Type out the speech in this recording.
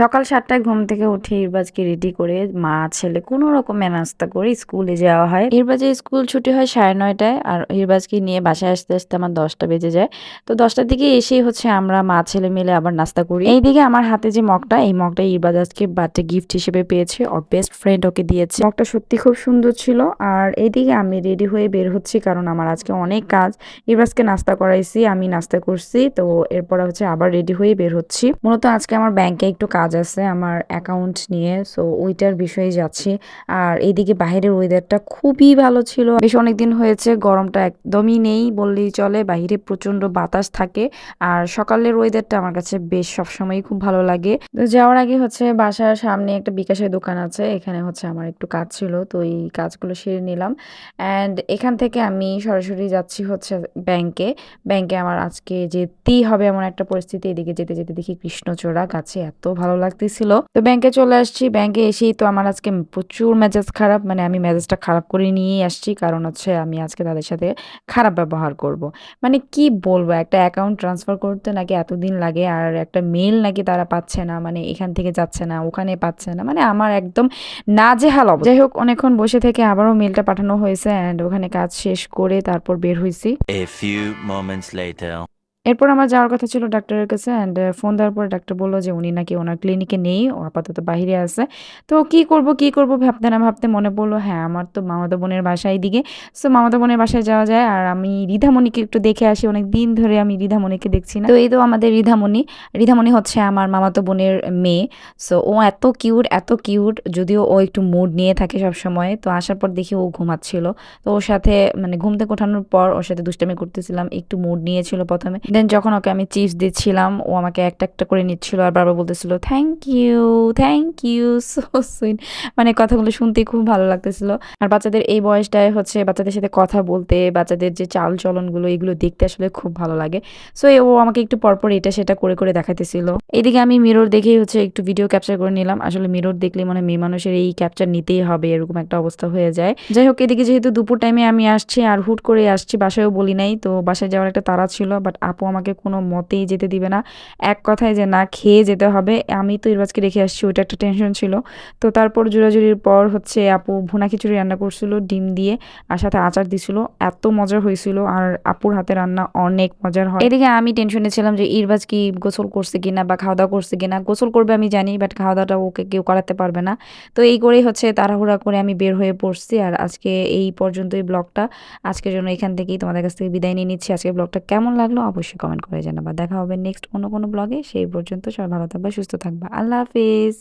সকাল সাতটায় ঘুম থেকে উঠে ইরবাজকে রেডি করে মা, ছেলে কোনো রকমে নাস্তা করে স্কুলে যাওয়া হয়। ইরবাজের স্কুল ছুটি হয় সাড়ে নয়টায় আর ইরবাজকে নিয়ে বাসায় আসতে আসতে আমার দশটা বেজে যায়। তো দশটার দিকে এসেই হচ্ছে আমরা মা, ছেলে মিলে আবার নাস্তা করি। এইদিকে আমার হাতে যে মগটা, এই মগটা ইরবাজ আজকে বার্থডে গিফট হিসেবে পেয়েছে, ওর বেস্ট ফ্রেন্ড ওকে দিয়েছে। মগটা সত্যি খুব সুন্দর ছিল আর এইদিকে আমি রেডি হয়ে বের হচ্ছি কারণ আমার আজকে অনেক কাজ। ইরবাজকে নাস্তা করাইছি, আমি নাস্তা করছি, তো এরপর হচ্ছে আবার রেডি হয়ে বের হচ্ছি। মূলত আজকে আমার ব্যাংকে একটু কাজ আছে আমার অ্যাকাউন্ট নিয়ে সো ওইটার বিষয়ে যাচ্ছি। আর এইদিকে বাইরের ওয়েদারটা খুবই ভালো ছিল। বেশ অনেকদিন হয়েছে, গরমটা একদমই নেই বললেই চলে, বাইরে প্রচণ্ড বাতাস থাকে। আর সকালের ওয়েদারটা আমার কাছে বেশ সবসময়ই খুব ভালো লাগে। তো যাওয়ার আগে হচ্ছে বাসার সামনে একটা বিকাশের দোকান আছে, এখানে হচ্ছে আমার একটু কাজ ছিল, তো এই কাজগুলো সেরে নিলাম। অ্যান্ড এখান থেকে আমি সরাসরি যাচ্ছি হচ্ছে ব্যাংকে ব্যাংকে আমার আজকে যেতেই হবে এমন একটা পরিস্থিতি, এদিকে যেতে যেতে দেখি কৃষ্ণচূড়া গাছে এত ভালো লাগতেছিল। তো ব্যাংকে চলে আসছি। ব্যাংকে এসেই তো আমার আজকে প্রচুর মেজাজ খারাপ। মানে আমি মেজাজটা খারাপ করে নিয়েই আসছি। কারণ হচ্ছে আমি আজকে তাদের সাথে খারাপ ব্যবহার করব। মানে কি বলব? একটা অ্যাকাউন্ট ট্রান্সফার করতে নাকি এতদিন লাগে আর একটা মেল নাকি তারা পাচ্ছে না। মানে এখান থেকে যাচ্ছে না, ওখানে পাচ্ছে না। মানে আমার একদম নাজেহাল অবস্থা। যাই হোক, অনেকক্ষণ বসে থেকে আবারও মেলটা পাঠানো হয়েছে অ্যান্ড ওখানে কাজ শেষ করে তারপর বের হয়েছি এরপর আমার যাওয়ার কথা ছিল ডাক্তারের কাছে অ্যান্ড ফোন দেওয়ার পর ডাক্তার বলল যে উনি নাকি ওনার ক্লিনিকে নেই, ও আপাতত বাইরে আছে। তো কি করব কি করব ভাবতে না ভাবতে মনে পড়ল হ্যাঁ আমার তো মামাতো বোনের বাসা দিকে সো মামাতো বোনের বাসায় যাওয়া যায় আর আমি রিধামণিকে একটু দেখে আসি, অনেক দিন ধরে আমি রিধামণিকে দেখছি না। তো এই তো আমাদের রিধামণি। রিধামণি হচ্ছে আমার মামাতো বোনের মেয়ে। সো ও এত কিউট এত কিউট যদিও ও একটু মুড নিয়ে থাকে সব সময় তো আসার পর দেখি ও ঘুমাচ্ছিল। তো ওর সাথে মানে ঘুম থেকে ওঠানোর পর ওর সাথে দুষ্টামি করতেছিলাম, একটু মুড নিয়েছিল প্রথমে। দেন যখন ওকে আমি চিপস দিচ্ছিলাম, ও আমাকে একটা একটা করে নিচ্ছিল আর বারবার বলতেছিল thank you thank you so sweet মানে কথাগুলো শুনতে খুব ভালো লাগতেছিল। আর বাচ্চাদের এই বয়সটায় হচ্ছে বাচ্চাদের সাথে কথা বলতে, বাচ্চাদের যে চাল চলনগুলো এগুলো দেখতে আসলে খুব ভালো লাগে। সো ও আমাকে একটু পরপর এটা সেটা করে করে দেখাইতেছিল। এদিকে আমি মিরর দেখেই হচ্ছে একটু ভিডিও ক্যাপচার করে নিলাম। আসলে মিরর দেখলে মানে মেয়ে মানুষের এই ক্যাপচার নিতেই হবে, এরকম একটা অবস্থা হয়ে যায়। যাই হোক, এদিকে যেহেতু দুপুর টাইমে আমি আসছি আর হুট করে আসছি, বাসায়ও বলি নাই, তো বাসায় যাওয়ার একটা তাড়া ছিল বাট আপু আমাকে কোনো মতেই যেতে দিবে না। এক কথায় যে না, খেয়ে যেতে হবে। আমি তো ইরবাজকে রেখে আসছি, ওইটা একটা টেনশন ছিল। তো তারপর জোরাজুরির পর হচ্ছে আপু ভুনা খিচুড়ি রান্না করছিল, ডিম দিয়ে আর সাথে আচার দিছিল। এত মজা হয়েছিল আর আপুর হাতে রান্না অনেক মজার হয়। এদিকে আমি টেনশনে ছিলাম যে ইরবাজ কি গোসল করছে কিনা বা খাওয়া দাওয়া করছে কিনা। গোসল করবে আমি জানি বাট খাওয়া দাওয়াটা ওকে কেউ করাতে পারবে না। তো এই করেই হচ্ছে তাড়াহুড়া করে আমি বের হয়ে পড়ছি আর আজকে এই পর্যন্তই ব্লগটা। আজকের জন্য এখান থেকেই তোমাদের কাছ থেকে বিদায় নিয়ে নিচ্ছি। আজকে ব্লগটা কেমন লাগল? অবশ্যই কমেন্ট করে জানাবা। দেখা হবে নেক্সট অন্য কোনো ব্লগে সেই পর্যন্ত সবাই ভালো থাকবা, সুস্থ থাকবা। আল্লাহ হাফিজ।